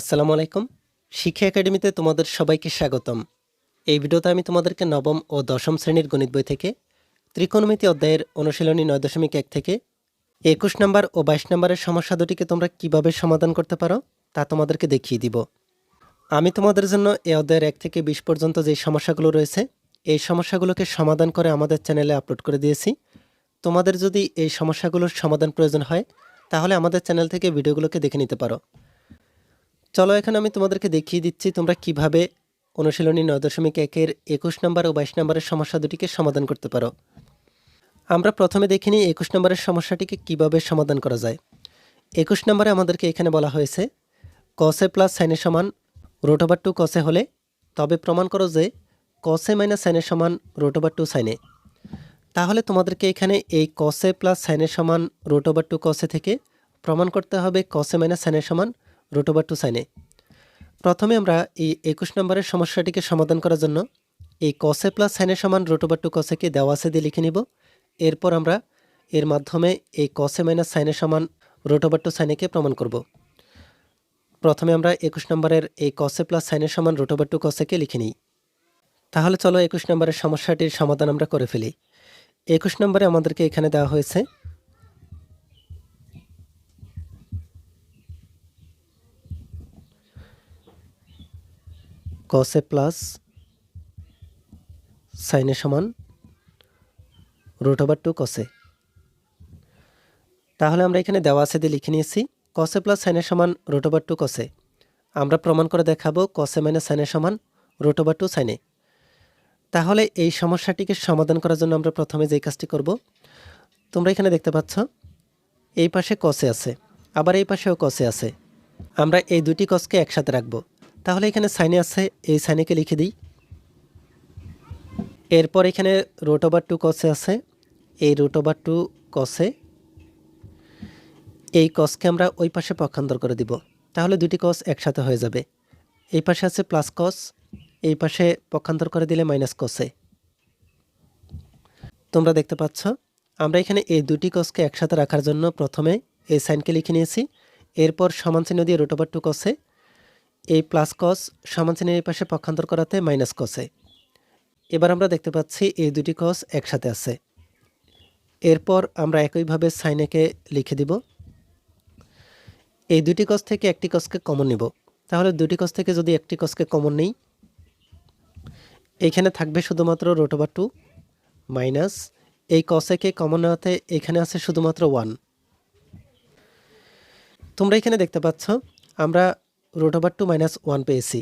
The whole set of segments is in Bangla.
আসসালামু আলাইকুম। শিক্ষা একাডেমিতে তোমাদের সবাইকে স্বাগতম। এই ভিডিওতে আমি তোমাদেরকে নবম ও দশম শ্রেণির গণিত বই থেকে ত্রিকোণমিতি অধ্যায়ের অনুশীলনী নয় দশমিক এক থেকে একুশ নম্বর ও বাইশ নম্বরের সমস্যা দুটিকে তোমরা কীভাবে সমাধান করতে পারো তা তোমাদেরকে দেখিয়ে দিব। আমি তোমাদের জন্য এই অধ্যায়ের এক থেকে বিশ পর্যন্ত যে সমস্যাগুলো রয়েছে, এই সমস্যাগুলোকে সমাধান করে আমাদের চ্যানেলে আপলোড করে দিয়েছি। তোমাদের যদি এই সমস্যাগুলোর সমাধান প্রয়োজন হয়, তাহলে আমাদের চ্যানেল থেকে ভিডিওগুলোকে দেখে নিতে পারো। চলো এখন আমি তোমাদেরকে দেখিয়ে দিচ্ছি তোমরা কীভাবে অনুশীলনী নয় দশমিক একের একুশ নম্বর ও বাইশ নম্বরের সমস্যা দুটিকে সমাধান করতে পারো। আমরা প্রথমে দেখিনি একুশ নম্বরের সমস্যাটিকে কীভাবে সমাধান করা যায়। একুশ নম্বরে আমাদেরকে এখানে বলা হয়েছে কসে প্লাস সাইনে সমান রোট ওভার টু কসে হলে, তবে প্রমাণ করো যে কসে মাইনাস সাইনের সমান রোট ওভার টু সাইনে তাহলে তোমাদেরকে এখানে এই কসে প্লাস সাইনের সমান রোট ওভার টু কসে থেকে প্রমাণ করতে হবে কসে মাইনাস সাইনের সমান রুট ওভার টু সাইনে। প্রথমে আমরা এই একুশ নম্বরের সমস্যাটিকে সমাধান করার জন্য এই কসে প্লাস সাইনের সমান রুট ওভার টু কসেকে দেওয়া আছে দিয়ে লিখে নিব। এরপর আমরা এর মাধ্যমে এই কসে মাইনাস সাইনের সমান রুট ওভার টু সাইনেকে প্রমাণ করব। প্রথমে আমরা একুশ নম্বরের এই কসে প্লাস সাইনের সমান রুট ওভার টু কসেকে লিখে নিই। তাহলে চলো একুশ নম্বরের সমস্যাটির সমাধান আমরা করে ফেলি। একুশ নম্বরে আমাদেরকে এখানে দেওয়া হয়েছে কসে প্লাস সাইনে সমান রুট ওভার টু কসে তাহলে আমরা এখানে দেওয়া আছে দিয়ে লিখে নিয়েছি কসে প্লাস সাইনের সমান রুট ওভার টু কসে আমরা প্রমাণ করে দেখাবো কসে মাইনাস সাইনের সমান রুট ওভার টু সাইনে তাহলে এই সমস্যাটিকে সমাধান করার জন্য আমরা প্রথমে যেই কাজটি করব, তোমরা এখানে দেখতে পাচ্ছ, এই পাশে কসে আছে, আবার এই পাশেও কসে আছে। আমরা এই দুটি কসকে একসাথে রাখব। তাহলে এখানে সাইনে আছে, এই সাইনেকে লিখে দিই। এরপর এখানে রোট ওভার টু কসে আছে। এই রুট ওভার টু কসে এই কসকে আমরা ওই পাশে পক্ষান্তর করে দিব। তাহলে দুটি কস একসাথে হয়ে যাবে। এই পাশে আছে প্লাস কস এই পাশে পক্ষান্তর করে দিলে মাইনাস কসে তোমরা দেখতে পাচ্ছ, আমরা এখানে এই দুটি কসকে একসাথে রাখার জন্য প্রথমে এই সাইনকে লিখে নিয়েছি। এরপর সমান চিহ্ন দিয়ে রুট ওভার টু কসে এই প্লাস কস সমান চিহ্নের পাশে পক্ষান্তর করাতে মাইনাস কসে এবার আমরা দেখতে পাচ্ছি এই দুটি কস একসাথে আছে। এরপর আমরা একইভাবে সাইনেকে লিখে দিব। এই দুটি কস থেকে একটি কসকে কমন নিব। তাহলে দুটি কস থেকে যদি একটি কসকে কমন নেই, এখানে থাকবে শুধুমাত্র রোট ওভার টু মাইনাস এই কসেকে কমন নেওয়াতে এখানে আছে শুধুমাত্র ওয়ান তোমরা এখানে দেখতে পাচ্ছ, আমরা root over two minus one পেয়েছি।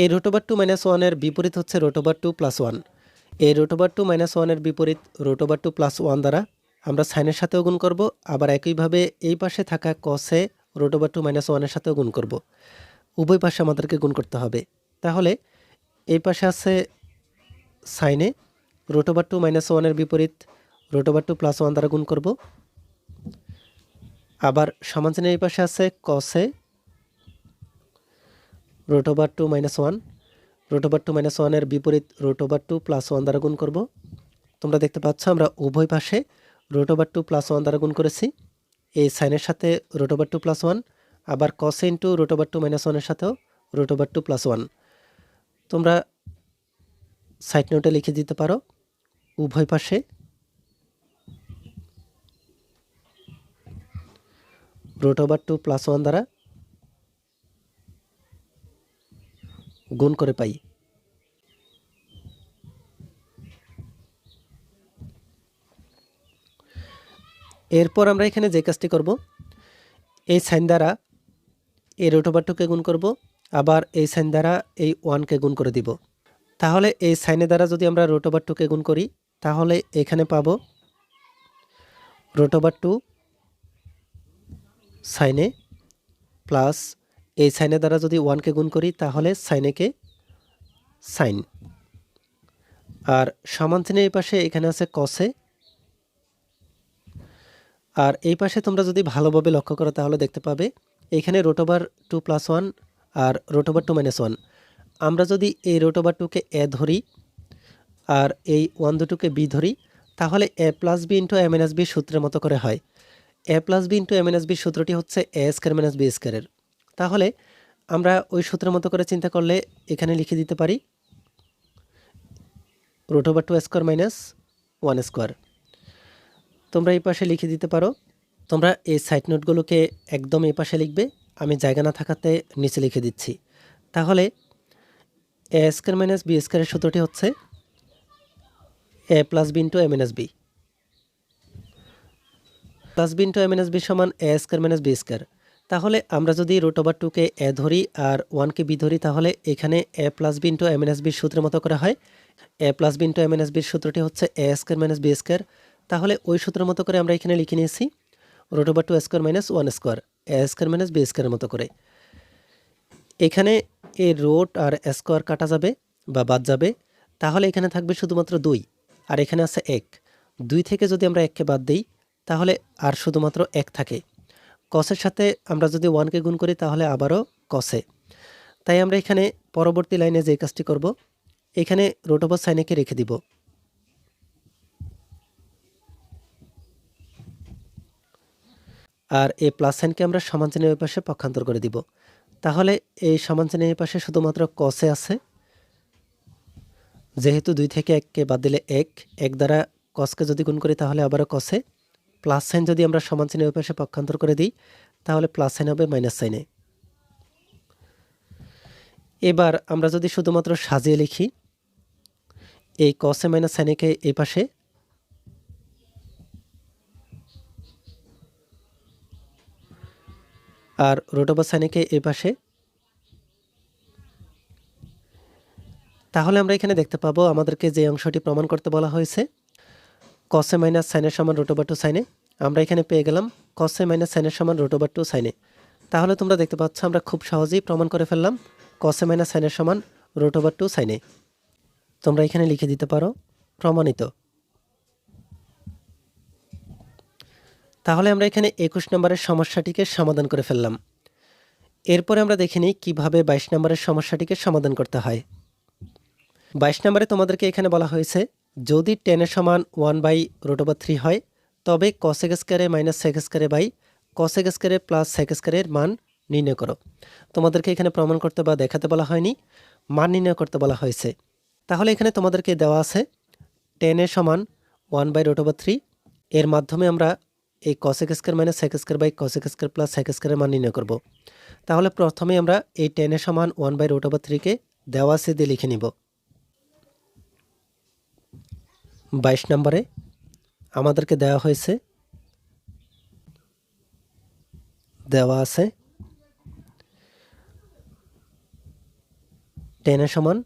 এই রোট ওভার টু মাইনাস ওয়ানের বিপরীত হচ্ছে root over two plus one. এই রোট ওভার টু মাইনাস ওয়ানের বিপরীত root over two plus one দ্বারা আমরা সাইনের সাথেও গুণ করব, আবার একইভাবে এই পাশে থাকা কসে রোট ওভার টু মাইনাস ওয়ানের সাথেও গুণ করব। উভয় পাশে আমাদেরকে গুণ করতে হবে। তাহলে এই পাশে আছে সাইনে রোট ওভার টু মাইনাস ওয়ানের বিপরীত root over two plus one দ্বারা গুণ করব। আবার সমান চিহ্নের এই পাশে আছে কসে root over two minus one root over two minus ওয়ানের বিপরীত root over two plus one দ্বারা গুণ করব। তোমরা দেখতে পাচ্ছ, আমরা উভয় পাশে root over two plus one দ্বারা গুণ করেছি। এই সাইনের সাথে root over two plus one আবার cos into root over two minus ওয়ানের সাথেও root over two plus one তোমরা সাইড নোটে লিখে দিতে পারো, উভয় পাশে। Root over two plus one দ্বারা গুণ করে পাই। এরপর আমরা এখানে যে কাজটি করব, এই সাইন দ্বারা এই রুট ওভার টুকে গুণ করব, আবার এই সাইন দ্বারা এই ওয়ানকে গুণ করে দিব। তাহলে এই সাইনের দ্বারা যদি আমরা রুট ওভার টুকে গুণ করি, তাহলে এখানে পাব রুট ওভার টু সাইনে প্লাস এই সাইনের দ্বারা যদি ওয়ানকে গুণ করি, তাহলে সাইনেকে সাইন আর সমান চিহ্নের এই পাশে এখানে আছে কসে আর এই পাশে তোমরা যদি ভালোভাবে লক্ষ্য করো, তাহলে দেখতে পাবে, এখানে root over two plus one আর root over two minus one আমরা যদি এই রোটোবার টুকে এ ধরি, আর এই ওয়ান দুটোকে বি ধরি, তাহলে A plus B into minus B সূত্রের মতো করে হয়। A plus B into minus B সূত্রটি হচ্ছে এ স্কোয়ার মাইনাস বি স্কোয়ারের তাহলে আমরা ওই সূত্রের মতো করে চিন্তা করলে এখানে লিখে দিতে পারি root over two square minus one square. তোমরা এই পাশে লিখে দিতে পারো, তোমরা এই সাইড নোটগুলোকে একদম এই পাশে লিখবে, আমি জায়গা না থাকাতে নিচে লিখে দিচ্ছি। তাহলে এ স্কোয়ার মাইনাস বি স্কোয়ারের সূত্রটি হচ্ছে A plus B into A minus B. Plus B into A minus B সমান A square minus B square. তাহলে আমরা যদি রুট ওভার টুকে এ ধরি আর ওয়ানকে বি ধরি, তাহলে এখানে A plus B into A minus বির সূত্রের মতো করা হয়। A plus B into A minus বির সূত্রটি হচ্ছে A square minus B square তাহলে ওই সূত্রের মতো করে আমরা এখানে লিখে নিয়েছি root over two square minus one square A square minus B স্কোয়ারের মতো করে। এখানে এই রোট আর স্কোয়ার কাটা যাবে বা বাদ যাবে। তাহলে এখানে থাকবে শুধুমাত্র দুই, আর এখানে আছে এক। দুই থেকে যদি আমরা এককে বাদ দিই, তাহলে আর শুধুমাত্র এক থাকে। কসের সাথে আমরা যদি ওয়ানকে গুণ করি, তাহলে আবারও কসে। তাই আমরা এখানে পরবর্তী লাইনে যে কাজটি করব, এখানে রোট ওভার সাইনেকে রেখে দিব। আর এই প্লাস সাইনকে আমরা সমান চিহ্নের পাশে পক্ষান্তর করে দিব। তাহলে এই সমান চিহ্নের পাশে শুধুমাত্র কসে আছে। যেহেতু দুই থেকে এককে বাদ দিলে এক এক দ্বারা কসকে যদি গুণ করি, তাহলে আবারও কসে প্লাস সাইন যদি আমরা সমান চিহ্নের পাশে পক্ষান্তর করে দিই, তাহলে প্লাস সাইন হবে মাইনাস সাইনে। এবার আমরা যদি শুধুমাত্র সাজিয়ে লিখি, এই কসে মাইনাস সাইনেকে এই পাশে, আর রোটোবা সাইনেকে এই পাশে, তাহলে আমরা এখানে দেখতে পাবো আমাদেরকে যে অংশটি প্রমাণ করতে বলা হয়েছে কসে মাইনাস সাইনের সমান রোটোবার টু সাইনে আমরা এখানে পেয়ে গেলাম কসে মাইনাস সাইনের সমান রোটোবার টু সাইনে তাহলে তোমরা দেখতে পাচ্ছ, আমরা খুব সহজেই প্রমাণ করে ফেললাম কসে মাইনাস সাইনের সমান রোটোবার টু সাইনে তোমরা এখানে লিখে দিতে পারো, প্রমাণিত। তাহলে আমরা এখানে একুশ নম্বরের সমস্যাটিকে সমাধান করে ফেললাম। এরপরে আমরা দেখে নিই কীভাবে বাইশ নম্বরের সমস্যাটিকে সমাধান করতে হয়। বাইশ নম্বরে তোমাদেরকে এখানে বলা হয়েছে যদি টেনের সমান one by root over three হয়, তবে কসেক স্কোয়ারে মাইনাস সেক স্কোয়ারে বাই কসেক স্কোয়ারে প্লাস সেক স্কোয়ারের মান নির্ণয় করো। তোমাদেরকে এখানে প্রমাণ করতে বা দেখাতে বলা হয়নি, মান নির্ণয় করতে বলা হয়েছে। তাহলে এখানে তোমাদেরকে দেওয়া আছে টেনের সমান one by root over three এর মাধ্যমে আমরা এই cosec square minus sec square by cosec square plus sec স্কোয়ারের মান নির্ণয় করব। তাহলে প্রথমে আমরা এই টেনের সমান ওয়ান বাই রোট ওভার থ্রিকে দেওয়া আছে দিয়ে লিখে নিব। বাইশ নম্বরে আমাদেরকে দেওয়া হয়েছে, দেওয়া আছে টেনের সমান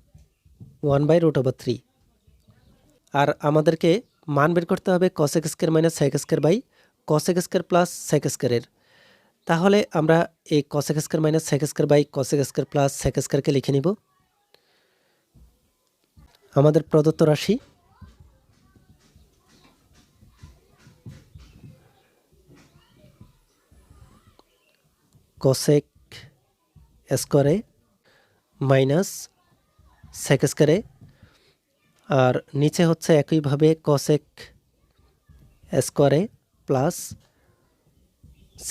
one by root over three. আর আমাদেরকে মান বের করতে হবে cosec square minus sec square by cosec square plus sec স্কোয়ারের তাহলে আমরা এই cosec square minus sec square by cosec square plus sec স্কোয়ারকে লিখে নিব। আমাদের প্রদত্ত রাশি কসেক স্কোয়ারে মাইনাস সেক স্কোয়ারে আর নিচে হচ্ছে একইভাবে কসেক স্কোয়ারে প্লাস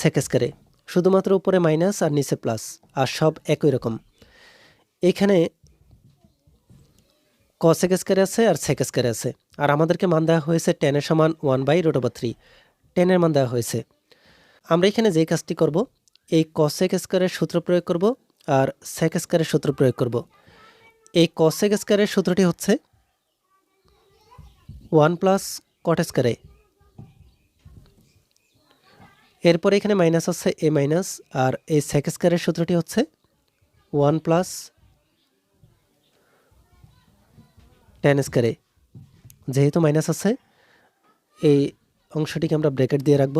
সেক স্কোয়ারে শুধুমাত্র উপরে মাইনাস আর নিচে প্লাস আর সব একই রকম। এখানে কসেক স্কোয়ারে আছে আর সেক স্কোয়ারে আছে, আর আমাদেরকে মান দেওয়া হয়েছে টেনের সমান ওয়ান বাই রোট থ্রি টেনের মান দেওয়া হয়েছে। আমরা এখানে যেই কাজটি করব এই কসেক স্কোয়ারের সূত্র প্রয়োগ করব আর সেক স্কোয়ারের সূত্র প্রয়োগ করব। এই কসেক স্কোয়ারের সূত্রটি হচ্ছে ওয়ান প্লাস কট স্কোয়ারে এরপরে এখানে মাইনাস আছে এ মাইনাস আর এই সেক স্কোয়ারের সূত্রটি হচ্ছে ওয়ান প্লাস টেন স্কোয়ারে যেহেতু মাইনাস আছে, এই অংশটিকে আমরা ব্রেকেট দিয়ে রাখব।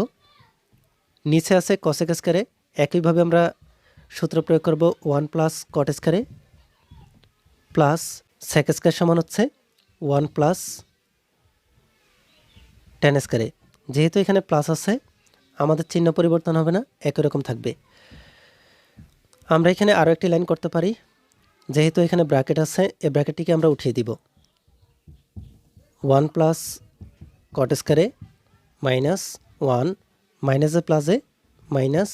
নিচে আছে কসেক স্কোয়ারে একইভাবে আমরা সূত্র প্রয়োগ করব ওয়ান প্লাস কট স্কোয়ারে প্লাস সেক স্কোয়ার সমান হচ্ছে ওয়ান প্লাস টেন স্কোয়ারে যেহেতু এখানে প্লাস আছে, আমাদের চিহ্ন পরিবর্তন হবে না, একই রকম থাকবে। আমরা এখানে আরও একটি লাইন করতে পারি। যেহেতু এখানে ব্র্যাকেট আছে, এই ব্র্যাকেটটিকে আমরা উঠিয়ে দিব। ওয়ান প্লাস কট স্কোয়ারে মাইনাস ওয়ান মাইনাসে প্লাসে মাইনাস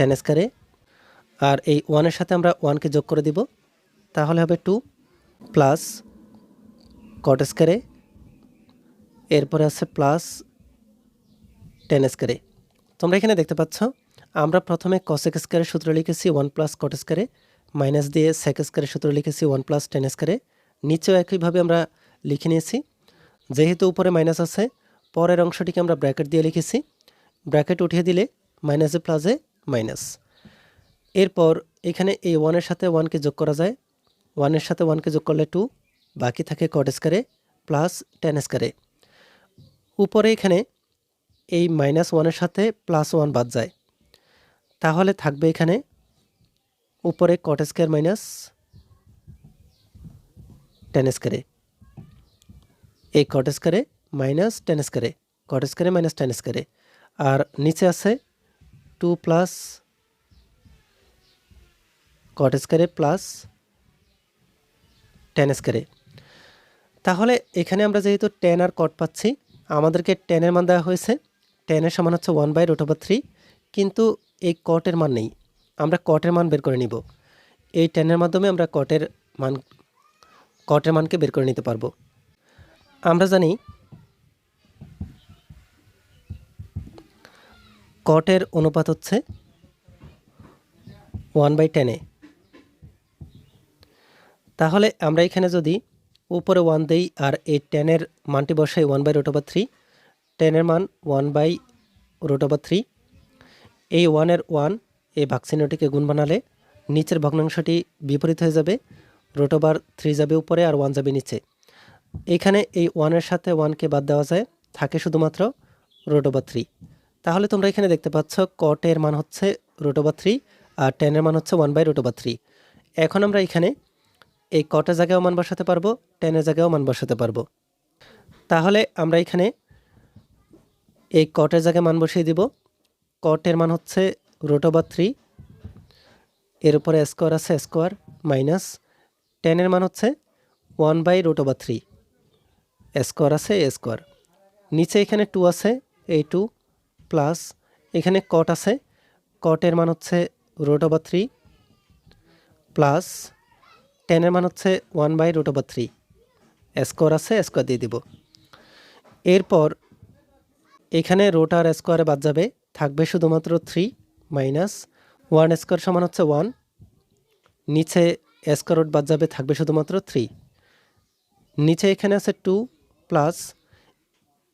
টেন স্কোয়ারে। আর এই ওয়ানের সাথে আমরা ওয়ানকে যোগ করে দিব, তাহলে হবে টু প্লাস কট স্কোয়ারে। এরপরে আছে প্লাস টেন স্কোয়ারে। তোমরা এখানে দেখতে পাচ্ছ, আমরা প্রথমে কসেক স্কোয়ারের সূত্র লিখেছি ওয়ান প্লাস কট স্কোয়ারে, মাইনাস দিয়ে সেক স্কোয়ারের সূত্র লিখেছি ওয়ান প্লাস টেন স্কোয়ারে। নিচেও একইভাবে আমরা লিখে নিয়েছি, যেহেতু উপরে মাইনাস আছে, পরের অংশটিকে আমরা ব্র্যাকেট দিয়ে লিখেছি। ব্র্যাকেট উঠিয়ে দিলে মাইনাসে প্লাসে মাইনাস। এরপর এখানে এই ওয়ানের সাথে ওয়ানকে যোগ করা যায়। ওয়ানের সাথে ওয়ানকে যোগ করলে টু বাকি থাকে কট স্কোয়ারে প্লাস টেন স্কোয়ারে উপরে এখানে এই মাইনাস ওয়ানের সাথে প্লাস ওয়ান বাদ যায়। তাহলে থাকবে এখানে উপরে কট স্কোয়ার মাইনাস টেন স্কোয়ারে এই কট স্কোয়ারে মাইনাস টেন স্কোয়ারে কট স্কোয়ারে মাইনাস টেন স্কোয়ারে আর নিচে আছে টু প্লাস কট স্কোয়ারে প্লাস টেন স্কোয়ারে। তাহলে এখানে আমরা যেহেতু টেন আর কট পাচ্ছি, আমাদেরকে টেনের মান দেওয়া হয়েছে। টেনের সমান হচ্ছে ওয়ান বাই রুট থ্রি, কিন্তু এই কটের মান নেই। আমরা কটের মান বের করে নিব। এই টেনের মাধ্যমে আমরা কটের মান, কটের মানকে বের করে নিতে পারব। আমরা জানি কটের অনুপাত হচ্ছে ওয়ান বাই টেনে তাহলে আমরা এখানে যদি উপরে ওয়ান দেই আর এই টেনের মানটি বসাই one by root over three টেনের মান one by root over three এই ওয়ানের ওয়ান এই ভ্যাকসিনোটিকে গুণ বানালে নিচের ভগ্নাংশটি বিপরীত হয়ে যাবে রোট ওভার থ্রি যাবে উপরে আর ওয়ান যাবে নিচে। এখানে এই ওয়ানের সাথে ওয়ানকে বাদ দেওয়া যায়, থাকে শুধুমাত্র রোট ওভার থ্রি তাহলে তোমরা এখানে দেখতে পাচ্ছ কটের মান হচ্ছে রোট ওভার থ্রি আর টেনের মান হচ্ছে one by root over three এখন আমরা এখানে এই কটের জায়গায়ও মান বসাতে পারব টেনের জায়গায়ও মান বসাতে পারব। তাহলে আমরা এখানে এই কটের জায়গায় মান বসিয়ে দিব। কটের মান হচ্ছে রোট ওভার থ্রি এর উপরে স্কোয়ার আছে স্কোয়ার মাইনাস টেনের মান হচ্ছে one by root over three square আছে এ স্কোয়ার নিচে এখানে টু আছে, এই টু প্লাস এখানে কট আছে। কটের মান হচ্ছে রোট ওভার থ্রি প্লাস টেনের মান হচ্ছে one by root over three square আছে স্কোয়ার দিয়ে দিব। এরপর এখানে রোট আর স্কোয়ারে বাদ যাবে। থাকবে শুধুমাত্র থ্রি মাইনাস ওয়ান স্কোয়ার সমান হচ্ছে ওয়ান নিচে স্কোয়ার রোট বাদ যাবে, থাকবে শুধুমাত্র থ্রি নিচে এখানে আছে টু প্লাস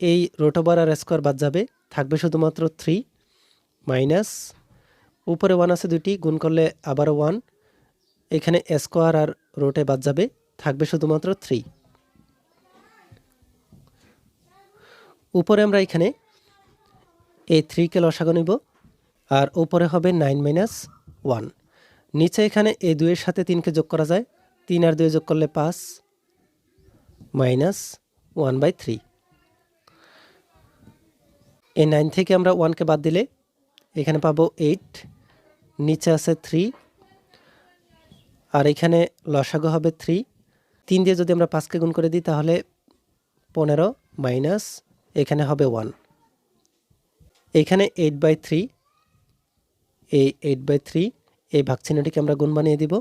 এই রোট ওভার আর স্কোয়ার বাদ যাবে। থাকবে শুধুমাত্র থ্রি মাইনাস উপরে ওয়ান আছে দুটি গুণ করলে আবারও ওয়ান এখানে স্কোয়ার আর রোটে বাদ যাবে, থাকবে শুধুমাত্র থ্রি উপরে আমরা এখানে এই থ্রিকে লসাগো নিব, আর উপরে হবে নাইন মাইনাস ওয়ান নিচে এখানে এই দুইয়ের সাথে তিনকে যোগ করা যায়, তিন আর দুই যোগ করলে পাঁচ মাইনাস ওয়ান বাই থ্রি এই নাইন থেকে আমরা ওয়ানকে বাদ দিলে এখানে পাবো এইট নিচে আছে থ্রি আর এখানে লসাগু হবে থ্রি তিন দিয়ে যদি আমরা পাঁচকে গুণ করে দিই তাহলে পনেরো মাইনাস এখানে হবে ওয়ান এখানে এইট বাই থ্রি এই এইট বাই থ্রি এই ভাগচিহ্নটিকে আমরা গুণ বানিয়ে দিব।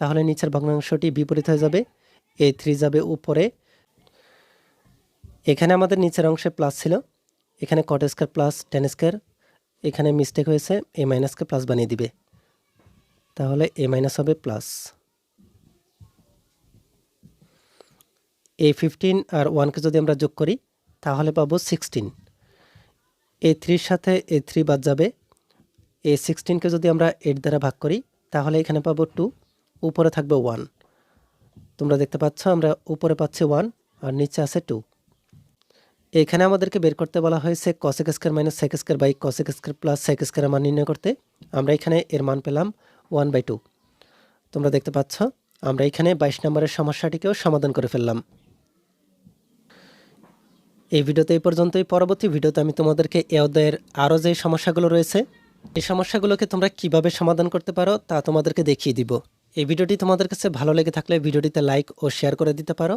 তাহলে নিচের ভগ্নাংশটি বিপরীত হয়ে যাবে, এই থ্রি যাবে উপরে। এখানে আমাদের নিচের অংশে প্লাস ছিল। এখানে cot square plus tan square এখানে মিস্টেক হয়েছে এ মাইনাসকে প্লাস বানিয়ে দিবে। তাহলে এ মাইনাস হবে প্লাস এ ফিফটিন আর ওয়ানকে যদি আমরা যোগ করি, তাহলে পাবো সিক্সটিন এ থ্রির সাথে এ থ্রি বাদ যাবে। এ সিক্সটিনকে যদি আমরা এইট দ্বারা ভাগ করি, তাহলে এখানে পাবো টু উপরে থাকবে ওয়ান তোমরা দেখতে পাচ্ছ, আমরা উপরে পাচ্ছি ওয়ান আর নিচে আছে টু এখানে আমাদেরকে বের করতে বলা হয়েছে cosec square minus sec square by cosec square plus sec square মান নির্ণয় করতে। আমরা এখানে এর মান পেলাম ওয়ান বাই টু তোমরা দেখতে পাচ্ছ, আমরা এখানে বাইশ নম্বরের সমস্যাটিকেও সমাধান করে ফেললাম। এই ভিডিওতে এই পর্যন্তই। পরবর্তী ভিডিওতে আমি তোমাদেরকে এ অধ্যায়ের আরও যে সমস্যাগুলো রয়েছে, এই সমস্যাগুলোকে তোমরা কীভাবে সমাধান করতে পারো তা তোমাদেরকে দেখিয়ে দিব। এই ভিডিওটি তোমাদের কাছে ভালো লেগে থাকলে ভিডিওটিতে লাইক ও শেয়ার করে দিতে পারো।